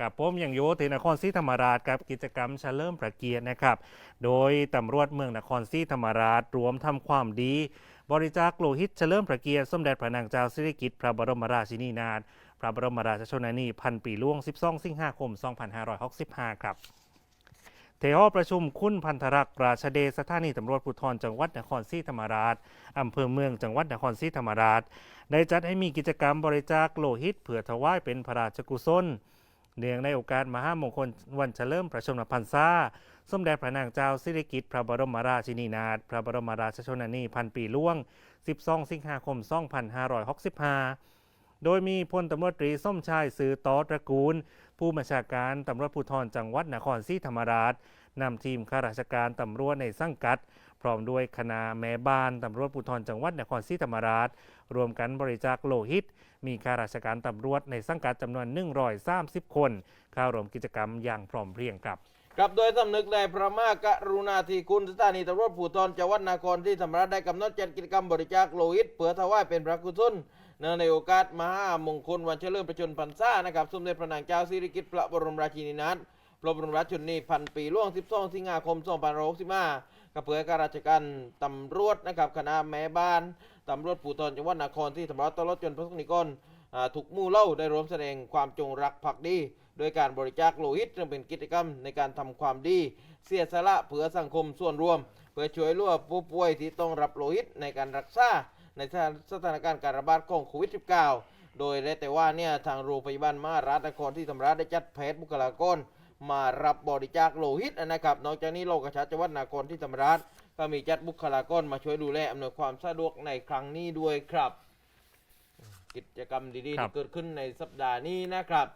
กับผมอยังโยที่นครศรีธรรมราชกับกิจกรรมเฉลิมพระเกียรตินะครับ โดยตำรวจเมืองนครศรีธรรมราชรวมทำความดี บริจาคโลหิตเฉลิมพระเกียรติสมเด็จพระนางเจ้าสิริกิติ์พระบรมราชินีนาถพระบรมราชชนนีพันปีหล่วง 12 สิงหาคม 2565 ครับเทหอประชุมคุณพันธรักษ์ราชเดชสถานีตำรวจภูธรจังหวัดนครศรีธรรมราชอำเภอเมืองจังหวัดนครศรีธรรมราช ได้จัดให้มีกิจกรรมบริจาคโลหิตเพื่อถวายเป็นพระราชกุศล เนื่องในโอกาสมหามงคลวันเฉลิมพระชนมพรรษาสมเด็จพระนางเจ้าสิริกิติ์พระบรมราชินีนาถพระบรมราชชนนีพันปีหล่วง 12 สิงหาคม 2565 โดยมีพลตำรวจตรีส้มชายสือตอตระกูล ผู้บัญชาการตำรวจภูธรจังหวัดนครศรีธรรมราช นำทีมข้าราชการตำรวจในสังกัด พร้อมด้วยคณะแม่บ้านตำรวจภูธรจังหวัดนครศรีธรรมราช รวมกันบริจาคโลหิต มีข้าราชการตำรวจในสังกัดจำนวน 130 คนเข้าร่วมกิจกรรมอย่างพร้อมเพรียงครับกับโดยสำนึกในพระมากรุณาธิคุณสถานีตำรวจภูธรจังหวัดนครที่ธรรมราชได้กำหนดจัดกิจกรรมบริจาคโลหิตเพื่อถวายเป็นพระกุศลเนื่องในโอกาสมหามงคลวันเฉลิมพระชนพรรษานะครับ สมเด็จพระนางเจ้าสิริกิติ์พระบรมราชินีนาถ พระบรมราชชนนีพันปีล่วง 12 สิงหาคม 2565กับเพื่อให้ข้าราชการตำรวจนะครับคณะแม่บ้านตำรวจภูธรจังหวัดนครที่ธรรมราชตลอดจนพระสงฆ์นิกรอ่าทุกมู่เล่าได้ร่วมแสดงความจงรักภักดีโดยการบริจาคโลหิตจึงเป็นกิจกรรมในการทำความดี เสียสละเพื่อสังคมส่วนรวม เพื่อช่วยเหลือผู้ป่วยที่ต้องรับโลหิตในการรักษาในสถานการณ์การระบาดของโควิด -19 โดยได้แต่ว่าเนี่ยทางโรงพยาบาลมหาราชนครที่ธรรมราชได้จัดแพทย์บุคลากร มารับบริจาคโลหิตนะครับนอกจากนี้โลกชาติจังหวัดนครที่ธรรมราชก็มีจัดบุคลากรมาช่วยดูแลอำนวยความสะดวกในครั้งนี้ด้วยครับ กิจกรรมดีๆที่เกิดขึ้นในสัปดาห์นี้นะครับ